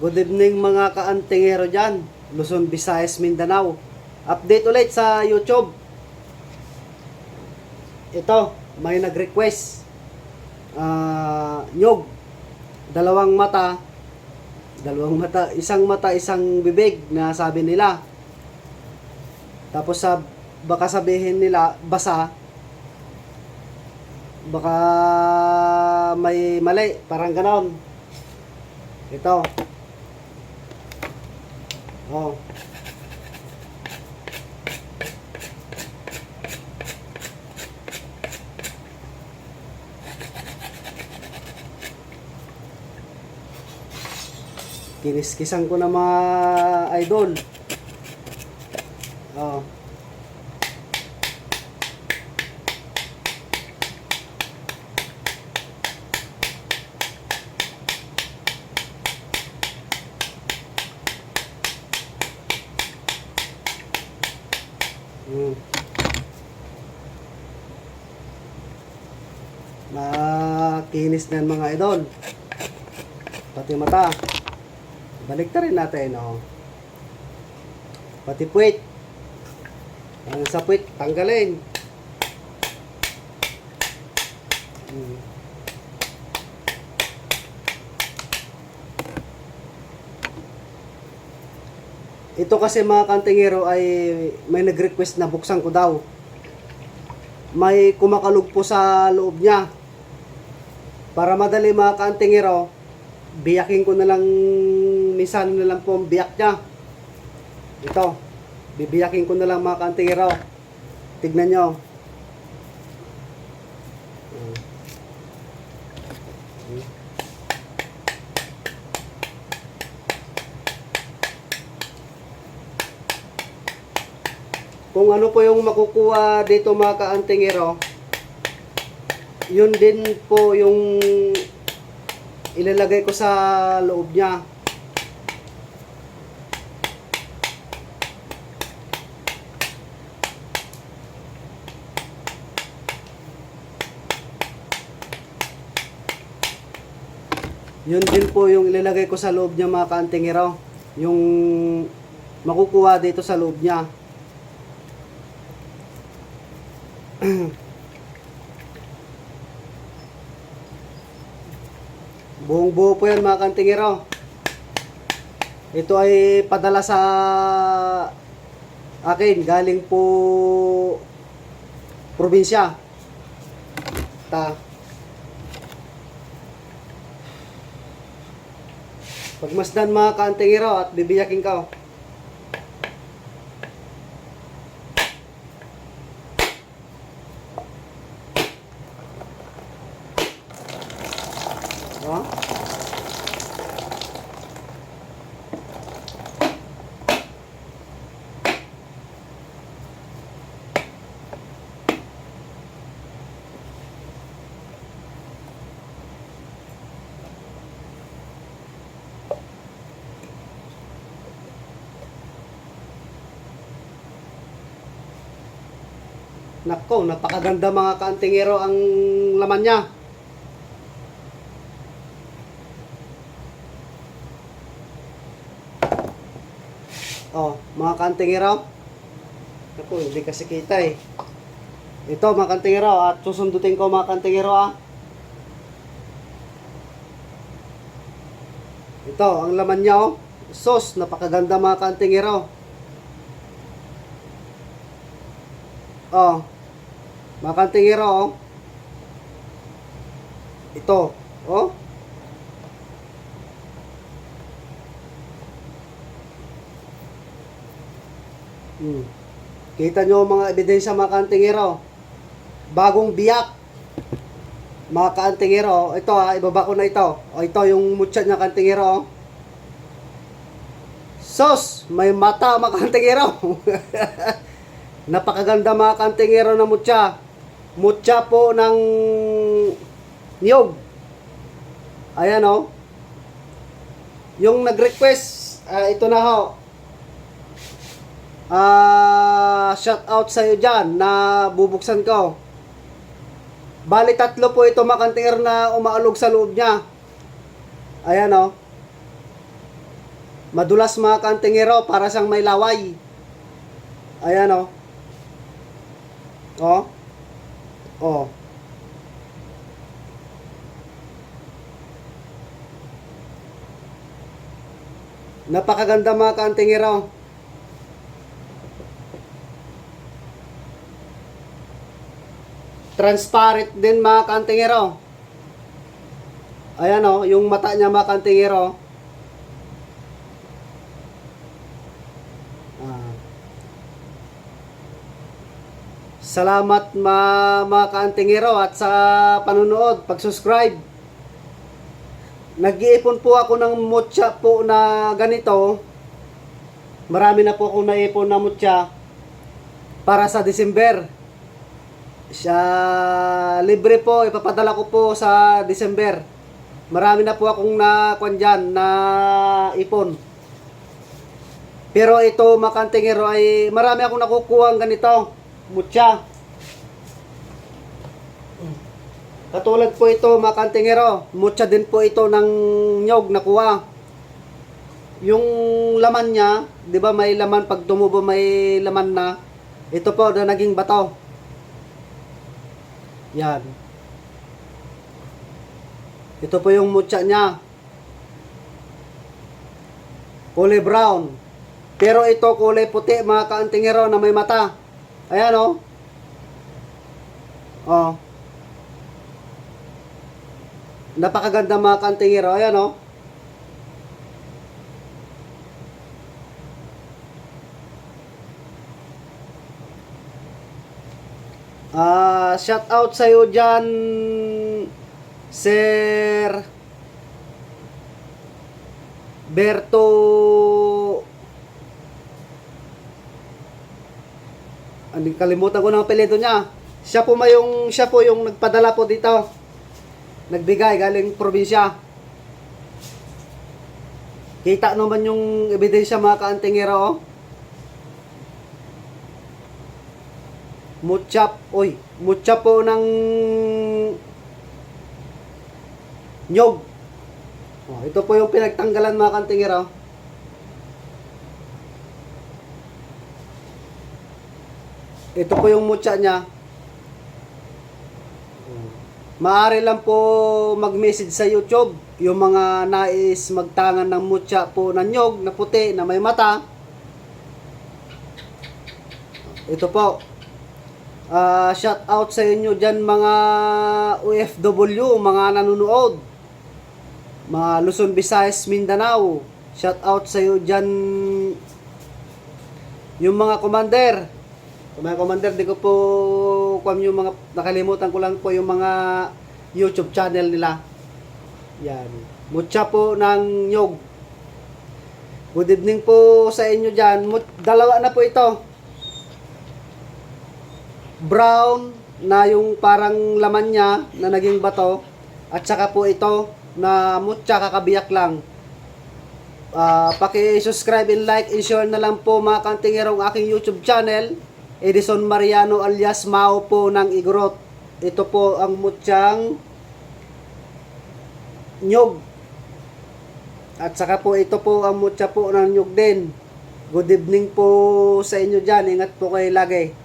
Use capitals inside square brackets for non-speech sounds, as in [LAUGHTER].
Good evening mga kaantingero dyan, Luzon, Visayas, Mindanao. Update ulit sa YouTube. Ito, may nag-request. Ah, nyog. Dalawang mata. Dalawang mata. Isang mata, isang bibig na sabi nila. Tapos sa baka sabihin nila basa. Baka may mali, parang ganon. Ito. Oh. Kiniskisan ko na mga idol. Oh. Makinis na mga idol. Pati mata. Balik rin natin, oh. Pati puwit. Ang sa puwit, tanggalin. Mm. Ito kasi mga kantingero ay may nag-request na buksan ko daw. May kumakalog po sa loob niya. Para madali mga kantingero, biyakin ko na lang, minsan na lang po ang biyak niya. Ito, bibiyakin ko na lang mga kantingero. Tignan nyo. Kung ano po yung makukuha dito mga kaantingero, yun din po yung ilalagay ko sa loob niya. Yun din po yung ilalagay ko sa loob niya mga kaantingero. Yung makukuha dito sa loob niya. [CLEARS THROAT] Buong buo po yan mga kantingero. Ito ay padala sa akin galing po probinsya. Ta. Pagmasdan mga kantingero at bibiyakin ka. Nako, napakaganda mga kaantingero ang laman niya. Oh, mga kantingero. Ako, hindi kasi kita eh. Ito, mga kantingero, at susundutin ko mga kantingero ah. Ito, ang laman niya oh. Sos, napakaganda mga kantingero. Oh, mga kantingero oh. Ito, oh. Hmm. Kita nyo mga ebidensya mga kantingero. Bagong biyak. Mga kantingero. Ito ha, ibaba ko na ito. O ito yung mutya niya kantingero. Sos! May mata mga kantingero. [LAUGHS] Napakaganda mga kantingero na mutya. Mutya po ng niyog. Ayan o. Yung nag-request, ah, ito na ho. Ah, shout out sa iyo diyan na bubuksan ko. Bali tatlo po ito makantir na umaalog sa loob niya. Ayan oh. Madulas mga kantingero para siyang may laway. Ayan o. Oh. Oh. Napakaganda mga kantingero. Transparent din mga kantingero. Ayan o, yung mata niya mga kantingero. Ah. Salamat ma mga kaantingero at sa panunood, pag-subscribe. Nag-iipon po ako ng mutya po na ganito. Marami na po akong naipon na mutya para sa December. Siya libre po, ipapadala ko po sa December. Marami na po akong na dyan, na ipon. Pero ito, makantingero ay marami akong nakukuha ganito. Mutya. Katulad po ito, makantingero. Mutya din po ito ng nyog nakuha. Yung laman niya, di ba may laman, pag tumubo may laman na. Ito po na naging bato. Yan. Ito po yung mutya niya. Kulay brown. Pero ito kulay puti mga kaantingero na may mata. Ayan oh. Oh. Napakaganda mga kaantingero. Ayan oh. Ah, shout out sa iyo diyan Sir Berto Ano kalimutan ko ng apelyido niya. Siya po may yung siya po yung nagpadala po dito. Nagbigay galing probinsya. Kita naman yung ebidensya mga kaantingero. Oh. Mutya, oy, mutya po ng nyog. Oh, ito po yung pinagtanggalan mga kantingero. Ito po yung mutya niya. Maaari lang po mag-message sa YouTube yung mga nais magtangan ng mutya po ng nyog na puti na may mata. Ito po. Ah, shout out sa inyo diyan mga OFW, mga nanonood. Mga Luzon, Visayas, Mindanao. Shout out sa iyo diyan yung mga commander. Mga commander, di ko po kuam yung mga nakalimutan ko lang po yung mga YouTube channel nila. Yan. Mutya po ng nyog. Good evening po sa inyo dyan. Dalawa na po ito brown na yung parang laman niya na naging bato at saka po ito na mutya kakabiyak lang Ah, paki-subscribe and like and share na lang po mga kantingero ang aking YouTube channel Edison Mariano alias Mao po ng Igorot ito po ang mutyang nyog at saka po ito po ang mutya po ng nyog din. Good evening po sa inyo dyan. Ingat po kayo lagi